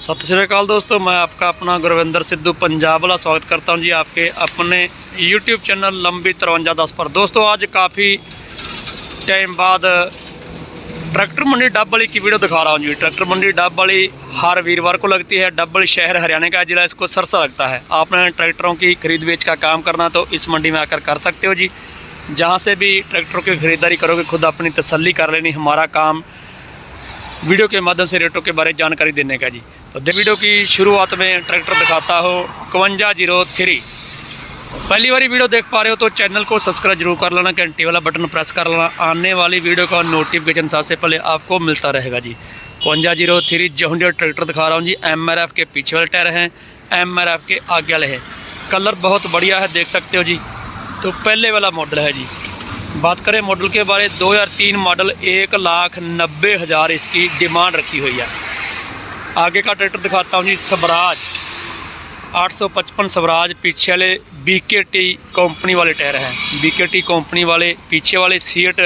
सत श्रीकाल दोस्तों, मैं आपका अपना गुरविंदर सिद्धू पंजाब वाला स्वागत करता हूँ जी आपके अपने YouTube चैनल लंबी तिरवंजा दस पर। दोस्तों, आज काफ़ी टाइम बाद ट्रैक्टर मंडी डब वाली की वीडियो दिखा रहा हूँ जी। ट्रैक्टर मंडी डब वाली हर वीरवार को लगती है, डब वाली शहर हरियाणा का जिला इसको सरसा लगता है। आपने ट्रैक्टरों की खरीद बेच का काम करना तो इस मंडी में आकर कर सकते हो जी। जहाँ से भी ट्रैक्टरों की खरीदारी करोगे, खुद अपनी तसली कर लेनी, हमारा काम वीडियो के माध्यम से रेटों के बारे में जानकारी देने का जी। वीडियो की शुरुआत में ट्रैक्टर दिखाता हो इकवंजा ज़ीरो थ्री। पहली बारी वीडियो देख पा रहे हो तो चैनल को सब्सक्राइब ज़रूर कर लेना, घंटी वाला बटन प्रेस कर लेना। आने वाली वीडियो का नोटिफिकेशन सबसे पहले आपको मिलता रहेगा जी। इकवंजा zero three John Deere tractor दिखा रहा हूँ जी। एम के पीछे वाले टायर हैं एम के आगे वाले हैं। कलर बहुत बढ़िया है, देख सकते हो जी। तो पहले वाला मॉडल है जी। बात करें मॉडल के बारे 2003 मॉडल एक लाख नब्बे हज़ार इसकी डिमांड रखी हुई है। आगे का ट्रैक्टर दिखाता हूँ जी, स्वराज। 855 स्वराज, पीछे वाले बीकेटी कंपनी वाले टायर हैं। बीकेटी कंपनी वाले, पीछे वाले सीट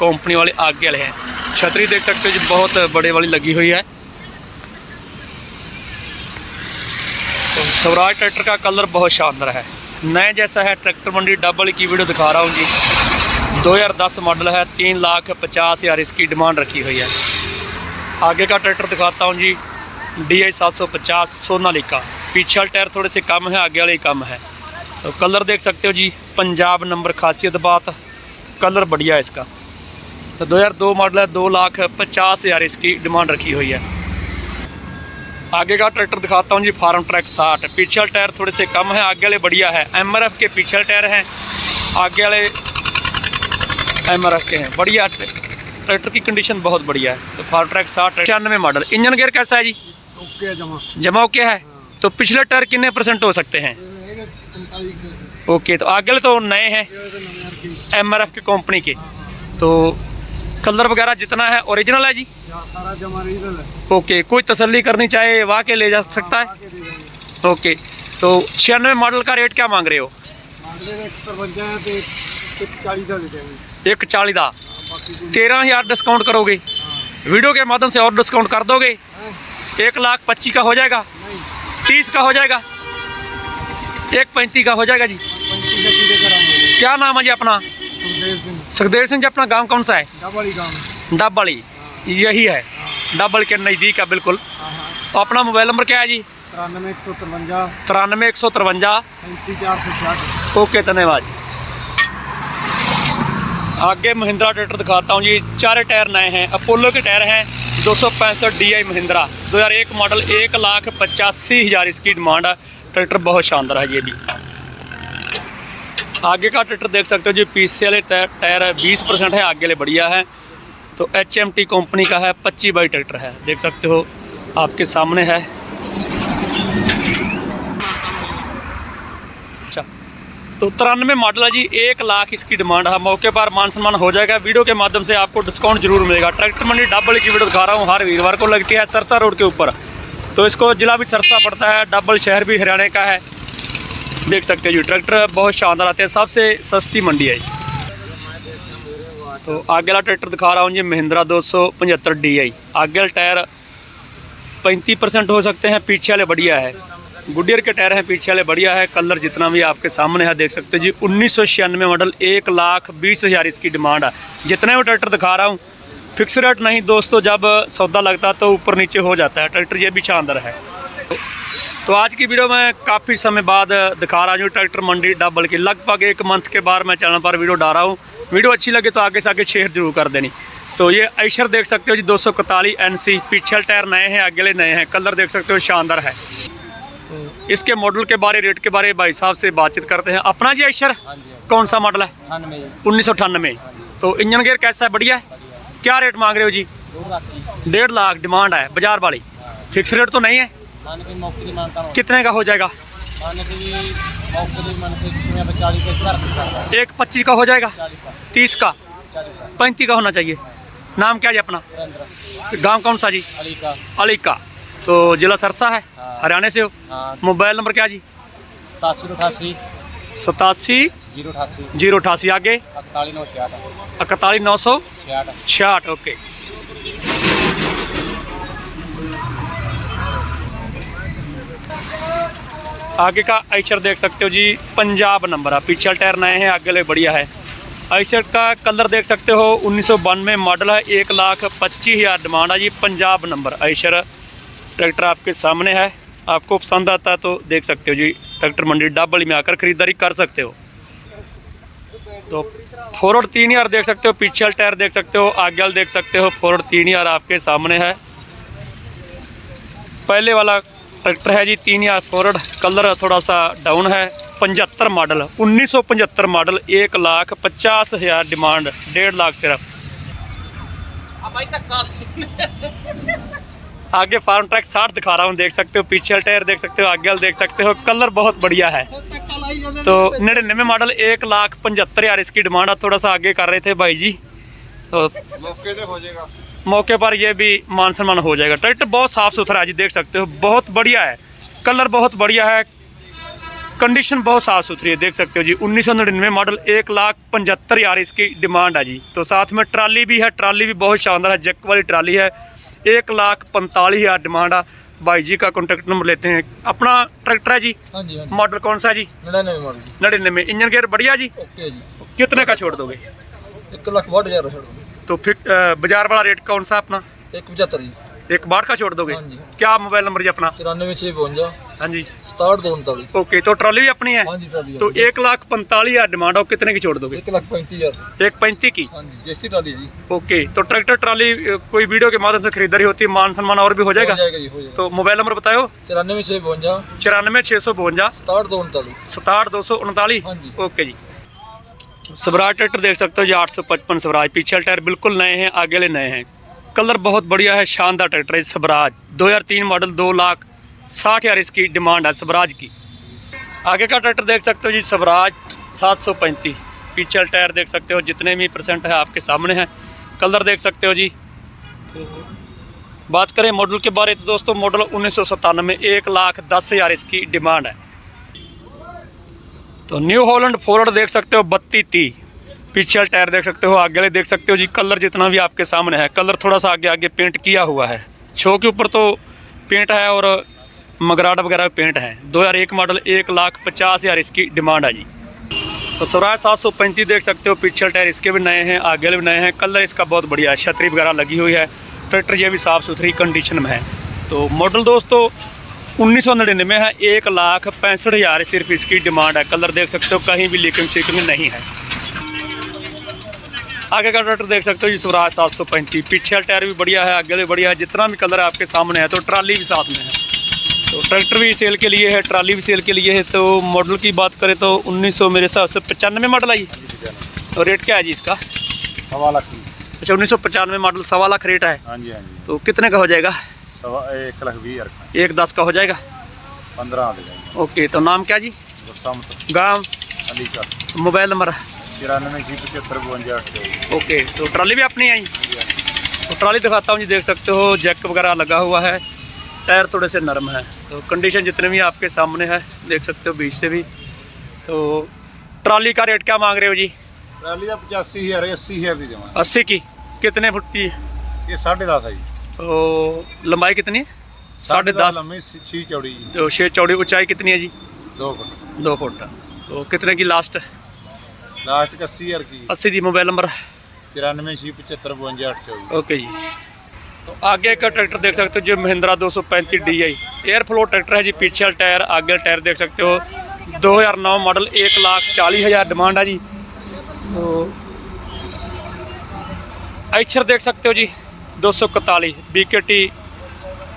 कंपनी वाले आगे वाले हैं। छतरी देख सकते हो जी, बहुत बड़े वाली लगी हुई है। तो स्वराज ट्रैक्टर का कलर बहुत शानदार है। नए जैसा है ट्रैक्टर मंडी डबल की वीडियो दिखा रहा हूँ जी। 2010 मॉडल है, तीन लाख पचास हज़ार इसकी डिमांड रखी हुई है। आगे का ट्रैक्टर दिखाता हूँ जी डी आई सात सौ पचास सोनालिका पीछे वाले टायर थोड़े से कम है आगे वाले कम है तो कलर देख सकते हो जी पंजाब नंबर खासियत बात कलर बढ़िया है इसका तो 2002 मॉडल है दो लाख पचास हज़ार इसकी डिमांड रखी हुई है आगे का ट्रैक्टर दिखाता हूँ जी फार्म ट्रैक साठ पीछे वाले टायर थोड़े से कम है आगे वाले बढ़िया है एमआरएफ के पीछे वाले टायर हैं आगे वाले एम के हैं बढ़िया ट्रैक्टर की कंडीशन बहुत बढ़िया है तो फार्म ट्रैक साठ छियानवे मॉडल इंजन गेयर कैसा है जी ओके जमा। जमा ओके है? तो पिछले टायर कितने परसेंट हो सकते हैं? ओके तो आगे तो नए हैं। एम आर एफ़ की। कंपनी के तो कलर वगैरह जितना है ओरिजिनल है जी? सारा जमा है। ओके कोई तसल्ली करनी चाहे वहाँ के ले जा सकता है? ओके तो छियानवे मॉडल का रेट क्या मांग रहे हो? एक है तो एक चालीस चाली का तेरह हज़ार डिस्काउंट करोगे। हाँ। वीडियो के माध्यम से और डिस्काउंट कर दोगे। हैं? एक लाख पच्चीस का हो जाएगा। तीस का हो जाएगा। एक पैंतीस का हो जाएगा जी। क्या नाम है जी अपना? सुखदेव सिंह जी, अपना गाँव कौन सा है? डबड़ी। यही है। डबल के नज़दीक है बिल्कुल। अपना मोबाइल नंबर क्या है जी? तिरानवे एक सौ तिरवंजा। तिरानवे एक सौ तिरवंजा चार सौ ओके, धन्यवाद। आगे महिंद्रा ट्रैक्टर दिखाता हूँ जी। चार टायर नए हैं। अपोलो के टायर हैं। दो सौ पैंसठ डी आई महिंद्रा, दो हज़ार एक मॉडल, एक लाख पचासी हज़ार इसकी डिमांड है। ट्रैक्टर बहुत शानदार है ये भी। आगे का ट्रैक्टर देख सकते हो जी पीछे वाले टायर है, बीस परसेंट है, आगे वाले बढ़िया है। तो एच एम टी कंपनी का है, पच्चीस बाई ट्रैक्टर है। देख सकते हो, आपके सामने है। तो तिरानवे मॉडल है जी, एक लाख इसकी डिमांड है। मौके पर मान सम्मान हो जाएगा। वीडियो के माध्यम से आपको डिस्काउंट ज़रूर मिलेगा। ट्रैक्टर मंडी डबल की वीडियो दिखा रहा हूँ। हर वीरवार को लगती है सरसा रोड के ऊपर। तो इसको जिला भी सरसा पड़ता है। डबल शहर भी हरियाणा का है। देख सकते हो जी, ट्रैक्टर बहुत शानदार आते हैं। सबसे सस्ती मंडी है तो आगे वाला ट्रैक्टर दिखा रहा हूँ जी, महिंद्रा दो सौ पचहत्तर डी आई। आगे वाले टायर पैंतीस परसेंट हो सकते हैं, पीछे वाले बढ़िया है। गुडियर के टायर हैं, पीछे वाले बढ़िया है, कलर जितना भी आपके सामने है, देख सकते हो जी। उन्नीस सौ छियानवे मॉडल, एक लाख बीस हज़ार इसकी डिमांड है। जितने भी ट्रैक्टर दिखा रहा हूँ, फिक्स रेट नहीं दोस्तों, जब सौदा लगता तो ऊपर नीचे हो जाता है, ट्रैक्टर ये भी शानदार है। तो आज की वीडियो में काफ़ी समय बाद दिखा रहा हूँ, ट्रैक्टर मंडी डबल की। लगभग एक मंथ के बाद मैं चैनल पर वीडियो डाल रहा हूँ। वीडियो अच्छी लगे तो आगे से आगे शेयर ज़रूर कर देनी। तो ये ऐशर देख सकते हो जी, दो सौ इकतालीस एन सी पीछे टायर नए हैं आगे वाले नए हैं, कलर देख सकते हो, शानदार है। इसके मॉडल के बारे रेट के बारे भाई साहब से बातचीत करते हैं। अपना जी ऐशर हाँ कौन सा मॉडल है? उन्नीस सौ अठानवे तो इंजन गेयर कैसा है? बढ़िया है? क्या रेट मांग रहे हो जी? डेढ़ लाख डिमांड है बाज़ार वाली। फिक्स रेट तो नहीं है? हूँ कितने का हो जाएगा? है एक पच्चीस का हो जाएगा? तीस का? पैंतीस का होना चाहिए। नाम क्या जी अपना? गाँव कौन सा जी? अली का अली का तो जिला सरसा है? हाँ। हरियाणा से हो? हाँ। मोबाइल नंबर क्या जी? सतासी अठासी। सतासी। ज़ीरो अठासी। ज़ीरो अठासी। आगे? इकतालीस नौ छियाठ इकतालीस नौ सौ छियाठ छियाठ ओके। आगे का आइचर देख सकते हो जी पंजाब नंबर है। पीछे टायर नए हैं आगे ले बढ़िया है। आइचर का कलर देख सकते हो उन्नीस सौ बानवे मॉडल है एक लाख पच्चीस हज़ार डिमांड है जी पंजाब नंबर आइचर। ट्रैक्टर आपके सामने है। आपको पसंद आता है तो देख सकते हो जी। ट्रैक्टर मंडी डाबली में आकर खरीदारी कर सकते हो। तो फोरवर्ड तीन हज़ार देख सकते हो, पीछे टायर देख सकते हो, आगे देख सकते हो फोरवर्ड तीन हज़ार आपके सामने है। पहले वाला ट्रैक्टर है जी, तीन हज़ार फोरवर्ड कलर थोड़ा सा डाउन है। पचहत्तर मॉडल उन्नीस सौ पचहत्तर मॉडल एक लाख पचास हज़ार डिमांड डेढ़ लाख सिर्फ़। आगे फार्म ट्रैक साठ दिखा रहा हूँ देख सकते हो पीछे टायर देख सकते हो आगे देख सकते हो कलर बहुत बढ़िया है। तो नड़िन्नवे मॉडल एक लाख पचहत्तर हज़ार इसकी डिमांड है थोड़ा सा आगे कर रहे थे भाई जी। तो मौके हो जाएगा। मौके पर ये भी मान सम्मान हो जाएगा। ट्रैक्टर बहुत साफ़ सुथरा है जी देख सकते हो बहुत बढ़िया है। कलर बहुत बढ़िया है कंडीशन बहुत साफ़ सुथरी है देख सकते हो जी। उन्नीस मॉडल एक लाख पचहत्तर हज़ार इसकी डिमांड है जी। तो साथ में ट्राली भी है ट्राली भी बहुत शानदार है जैक वाली ट्राली है। एक लाख पैंतालीस हज़ार डिमांड है भाई जी का कॉन्टैक्ट नंबर लेते हैं अपना ट्रैक्टर है जी हाँ जी हाँ मॉडल कौन सा है जी नड़िनवे मॉडल जी नड़िन्नवे इंजन गेयर बढ़िया जी ओके जी कितने का छोड़ दोगे एक लाख बाढ़ हज़ार छोड़ दो तो फिर अ, बाज़ार वाला रेट कौन सा अपना एक पचहत्तर जी एक बार का छोड़ दोगे? हाँ क्या मोबाइल नंबर जी अपना? चौरानवे छः बवंजा। हाँ जी। सताहठ दो उनतालीस ओके तो ट्रॉली भी अपनी है? हाँ जी ट्राली तो एक लाख पैंतालीस हज़ार डिमांड है कितने की छोड़ दोगे? एक लाख पैंतीस हज़ार। एक पैंतीस की? हाँ जी जैसी ट्राली है जी। ओके तो ट्रैक्टर ट्राली कोई वीडियो के माध्यम से खरीदारी होती है मान सम्मान और भी हो जाएगा? हो जाएगा जी हो जाएगा। तो मोबाइल नंबर बताओ। चौरानवे छः बवंजा। चौरानवे छः सौ बवंजा। सताहठ दो उनतालीस सताहठ दो सौ उनतालीस? हाँ जी। ओके जी। स्वराज ट्रैक्टर देख सकते हो जी आठ सौ पचपन स्वराज। पीछे टायर बिल्कुल नए हैं आगे ले नए हैं। कलर बहुत बढ़िया है, शानदार ट्रैक्टर है स्वराज। 2003 मॉडल दो लाख साठ हज़ार इसकी डिमांड है स्वराज की। आगे का ट्रैक्टर देख सकते हो जी, स्वराज सात सौ पैंतीस। पीछे टायर देख सकते हो, जितने भी परसेंट है आपके सामने हैं। कलर देख सकते हो जी। तो बात करें मॉडल के बारे तो दोस्तों मॉडल उन्नीस सौ सतानवे एक लाख दस हज़ार इसकी डिमांड है। तो न्यू हॉलैंड फोर्ड देख सकते हो बत्ती ती पीछे टायर देख सकते हो, आगे वाले देख सकते हो जी, कलर जितना भी आपके सामने है। कलर थोड़ा सा आगे आगे पेंट किया हुआ है। छो के ऊपर तो पेंट है और मगराट वगैरह पेंट है। 2001 मॉडल एक लाख पचास हज़ार इसकी डिमांड है जी। तो स्वराज सात सौ पैंतीस देख सकते हो पीछे टायर इसके भी नए हैं, आगे भी नए हैं। कलर इसका बहुत बढ़िया है, छतरी वगैरह लगी हुई है। ट्रैक्टर ये भी साफ़ सुथरी कंडीशन में है। तो मॉडल दोस्तों, उन्नीस सौ नड़िन्नवे है, एक लाख पैंसठ हज़ार सिर्फ़ इसकी डिमांड है। कलर देख सकते हो, कहीं भी लीकिंग चेकिंग नहीं है। आगे का ट्रैक्टर देख सकते हो जी स्वराज सात सौ पैंतीस। पीछे वाला टायर भी बढ़िया है आगे भी बढ़िया है जितना भी कलर आपके सामने है तो ट्राली भी साथ में है। तो ट्रैक्टर भी सेल के लिए है ट्राली भी सेल के लिए है तो मॉडल की बात करें तो 1900 मेरे हिसाब से पचानवे मॉडल आई। तो रेट क्या है जी इसका? सवा लाख अच्छा उन्नीस सौ पचानवे मॉडल सवा लाख रेट है। हाँ जी हाँ जी। तो कितने का हो जाएगा? सवा एक लाख बीस एक दस का हो जाएगा? पंद्रह ओके तो नाम क्या जी? गाँव? मोबाइल नंबर तिरानवे छः पचहत्तर बवंजा आठ सौ ओके तो ट्राली भी अपनी आई तो ट्राली दिखाता हूँ जी देख सकते हो जैक वगैरह लगा हुआ है टायर थोड़े से नरम है तो कंडीशन जितने भी आपके सामने है देख सकते हो बीच से भी तो ट्राली का रेट क्या मांग रहे हो जी ट्राली का पचासी हज़ार अस्सी हज़ार दी जमा अस्सी की कितने फुट की ये साढ़े दस है जी तो लंबाई कितनी है साढ़े दस लम्बी छी चौड़ी जी तो छः चौड़ी ऊंचाई कितनी है जी दो फुट दो फुट तो कितने की लास्ट लास्ट का अस्सी हज़ार की अस्सी जी मोबाइल नंबर तिरानवे छः पचहत्तर बवंजा आठ चौबीस ओके जी तो आगे का ट्रैक्टर देख सकते हो जो Mahindra 235 D I air flow tractor है जी पीछे वाला टायर आगे वाला टायर देख सकते हो 2009 मॉडल एक लाख चालीस हज़ार डिमांड है जी तो आइचर देख सकते हो जी दो सौ इकतालीस बी के टी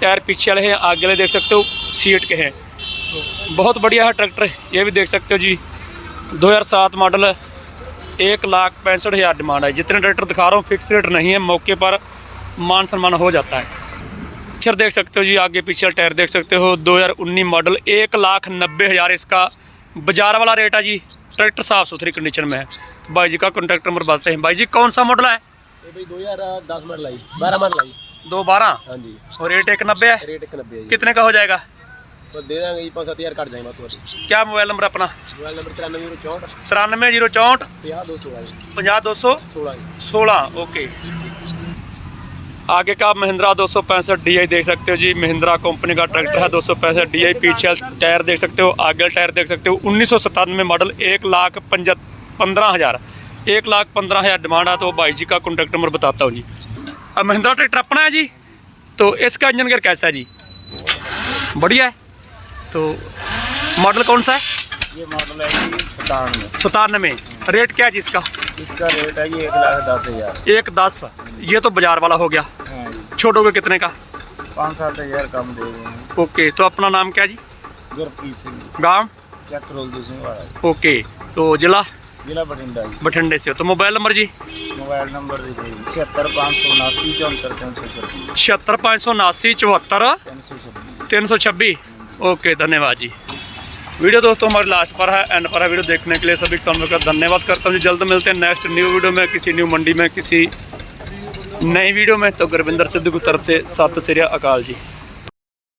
टायर पीछे वाले हैं आगे वाले देख सकते हो सीट के हैं तो बहुत बढ़िया है ट्रैक्टर ये भी देख सकते हो जी 2007 मॉडल एक लाख पैंसठ हज़ार डिमांड है। जितने ट्रैक्टर दिखा रहा हूँ फिक्स रेट नहीं है। मौके पर मान सम्मान हो जाता है। पिक्चर देख सकते हो जी आगे पीछे टायर देख सकते हो। 2019 मॉडल एक लाख नब्बे हज़ार इसका बाज़ार वाला रेट है जी। ट्रैक्टर साफ़ सुथरी कंडीशन में है। तो भाई जी का कॉन्टैक्ट नंबर बताते हैं। भाई जी कौन सा मॉडल है? भाई दो हज़ार दस मॉडल आई। बारह मॉडल आई। दो बारह? हाँ जी। और रेट एक नब्बे है? रेट एक नब्बे कितने का हो जाएगा? तो दे देंगे जी पाँच सात हज़ार कट जाएगा तो क्या मोबाइल नंबर अपना मोबाइल नंबर तिरानवे जीरो चौंठ तिरानवे जीरो चौंठ ਪੰਜਾਹ ਦੋ ਸੋਲਾਂ ਜੀ पंजाह दो सौ ਸੋਲਾਂ ਜੀ सोलह ओके आगे का महिंद्रा दो सौ पैंसठ डी देख सकते हो जी महिंद्रा कंपनी का ट्रैक्टर है दो सौ पैंसठ डी पीछे टायर देख सकते हो आगे टायर देख सकते हो उन्नीस सौ सतानवे मॉडल एक लाख पंजा पंद्रह हज़ार एक लाख पंद्रह हज़ार डिमांड है तो भाई जी का कॉन्टैक्ट नंबर बताता हूँ जी अब महिंद्रा ट्रैक्टर अपना है जी तो इसका इंजन गेयर कैसा है जी बढ़िया है तो मॉडल कौन सा है? ये मॉडल है सतानवे। सतानवे। रेट क्या है जी इसका? इसका रेट है जी एक लाख दस हज़ार। एक दस। ये तो बाज़ार वाला हो गया। हाँ जी। छोटोगे कितने का? पाँच सात हज़ार कम दे रहे ओके तो अपना नाम क्या जी? गुरप्रीत सिंह। गाँव? चक सिंह वाला। ओके तो जिला? जिला बठिंडा जी। बठिंडे से तो मोबाइल नंबर जी? मोबाइल नंबर छिहत्तर पाँच सौ उनासी चौहत्तर तीन सौ छिहत्तर पाँच सौ उनासी चौहत्तर तीन सौ छब्बीस। ओके धन्यवाद जी। वीडियो दोस्तों हमारे लास्ट पर है एंड पर है वीडियो देखने के लिए सभी कमेंट का धन्यवाद करता हूँ जी। जल्द मिलते हैं नेक्स्ट न्यू वीडियो में, किसी न्यू मंडी में, किसी नई वीडियो में। तो गुरविंदर सिद्धू की तरफ़ से, सत श्री अकाल जी।